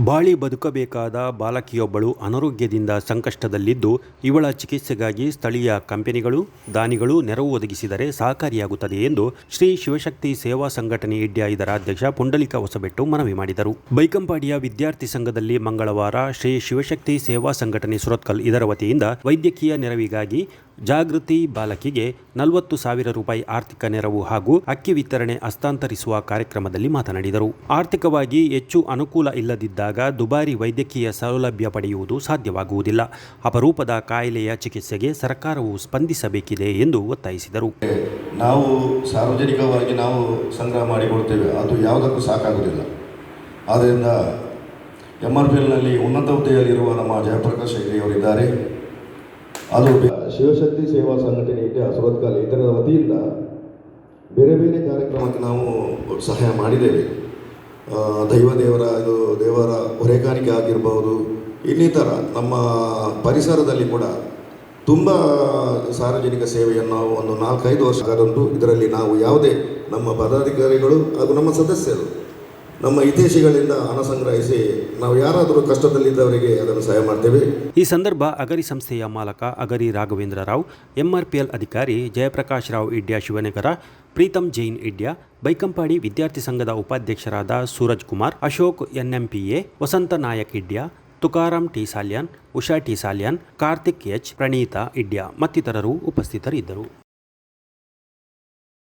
ಬಾಳಿ ಬದುಕಬೇಕಾದ ಬಾಲಕಿಯೊಬ್ಬಳು ಅನಾರೋಗ್ಯದಿಂದ ಸಂಕಷ್ಟದಲ್ಲಿದ್ದು ಇವಳ ಚಿಕಿತ್ಸೆಗಾಗಿ ಸ್ಥಳೀಯ ಕಂಪನಿಗಳು, ದಾನಿಗಳು ನೆರವು ಒದಗಿಸಿದರೆ ಸಹಕಾರಿಯಾಗುತ್ತದೆ ಎಂದು ಶ್ರೀ ಶಿವಶಕ್ತಿ ಸೇವಾ ಸಂಘಟನೆ ಇಡ್ಯಾ ಇದರ ಅಧ್ಯಕ್ಷ ಪುಂಡಲಿಕ ಹೊಸಬೆಟ್ಟು ಮನವಿ ಮಾಡಿದರು. ಬೈಕಂಪಾಡಿಯ ವಿದ್ಯಾರ್ಥಿ ಸಂಘದಲ್ಲಿ ಮಂಗಳವಾರ ಶ್ರೀ ಶಿವಶಕ್ತಿ ಸೇವಾ ಸಂಘಟನೆ ಸುರತ್ಕಲ್ ಇದರ ವತಿಯಿಂದ ವೈದ್ಯಕೀಯ ನೆರವಿಗಾಗಿ ಜಾಗೃತಿ ಬಾಲಕಿಗೆ ನಲವತ್ತು ಸಾವಿರ ರೂಪಾಯಿ ಆರ್ಥಿಕ ನೆರವು ಹಾಗೂ ಅಕ್ಕಿ ವಿತರಣೆ ಹಸ್ತಾಂತರಿಸುವ ಕಾರ್ಯಕ್ರಮದಲ್ಲಿ ಮಾತನಾಡಿದರು. ಆರ್ಥಿಕವಾಗಿ ಹೆಚ್ಚು ಅನುಕೂಲ ಇಲ್ಲದಿದ್ದಾಗ ದುಬಾರಿ ವೈದ್ಯಕೀಯ ಸೌಲಭ್ಯ ಪಡೆಯುವುದು ಸಾಧ್ಯವಾಗುವುದಿಲ್ಲ. ಅಪರೂಪದ ಕಾಯಿಲೆಯ ಚಿಕಿತ್ಸೆಗೆ ಸರ್ಕಾರವು ಸ್ಪಂದಿಸಬೇಕಿದೆ ಎಂದು ಒತ್ತಾಯಿಸಿದರು. ನಾವು ಸಾರ್ವಜನಿಕವಾಗಿ ನಾವು ಸಂಗ್ರಹ ಮಾಡಿಕೊಡ್ತೇವೆ ಅದು ಯಾವುದಕ್ಕೂ ಸಾಕಾಗುವುದಿಲ್ಲ. ಆದ್ದರಿಂದ ಎಂ ಆರ್ ಪಿ ಎಲ್ನಲ್ಲಿ ಉನ್ನತ ಹುದ್ದೆಯಲ್ಲಿರುವ ನಮ್ಮ ಜಯಪ್ರಕಾಶ್ ಹೆಗ್ಡೆಯವರಿದ್ದಾರೆ ಅದು ಶಿವಶಕ್ತಿ ಸೇವಾ ಸಂಘಟನೆ ಇದೆ ಕಾಲ ಇದರ ವತಿಯಿಂದ ಬೇರೆ ಬೇರೆ ಕಾರ್ಯಕ್ರಮಕ್ಕೆ ನಾವು ಸಹಾಯ ಮಾಡಿದ್ದೇವೆ. ದೈವ ದೇವರ, ಇದು ದೇವರ ಹೊರೆಗಾರಿಕೆ ಆಗಿರ್ಬೋದು, ಇನ್ನಿತರ ನಮ್ಮ ಪರಿಸರದಲ್ಲಿ ಕೂಡ ತುಂಬ ಸಾರ್ವಜನಿಕ ಸೇವೆಯನ್ನು ನಾವು ಒಂದು ನಾಲ್ಕೈದು ವರ್ಷ ಆಗಂಟು ಇದರಲ್ಲಿ ನಾವು ಯಾವುದೇ ನಮ್ಮ ಪದಾಧಿಕಾರಿಗಳು ಹಾಗೂ ನಮ್ಮ ಸದಸ್ಯರು ನಮ್ಮ ಹಿತೈಷಿಗಳಿಂದ ಹಣ ಸಂಗ್ರಹಿಸಿ ನಾವು ಯಾರಾದರೂ ಕಷ್ಟದಲ್ಲಿದ್ದವರಿಗೆ ಅದನ್ನು ಸಹಾಯ ಮಾಡ್ತೇವೆ. ಈ ಸಂದರ್ಭ ಅಗರಿ ಸಂಸ್ಥೆಯ ಮಾಲಕ ಅಗರಿ ರಾಘವೇಂದ್ರ ರಾವ್, ಎಂಆರ್ಪಿಎಲ್ ಅಧಿಕಾರಿ ಜಯಪ್ರಕಾಶ್ ರಾವ್ ಇಡ್ಯಾ ಶಿವನಗರ, ಪ್ರೀತಂ ಜೈನ್ ಇಡ್ಯಾ, ಬೈಕಂಪಾಡಿ ವಿದ್ಯಾರ್ಥಿ ಸಂಘದ ಉಪಾಧ್ಯಕ್ಷರಾದ Suraj Kumar, Ashok NMPA, Vasanth Nayak Idya, Tukaram T Salian, Usha T Salian, Karthik H Praneetha Idya ಮತ್ತಿತರರು ಉಪಸ್ಥಿತರಿದ್ದರು.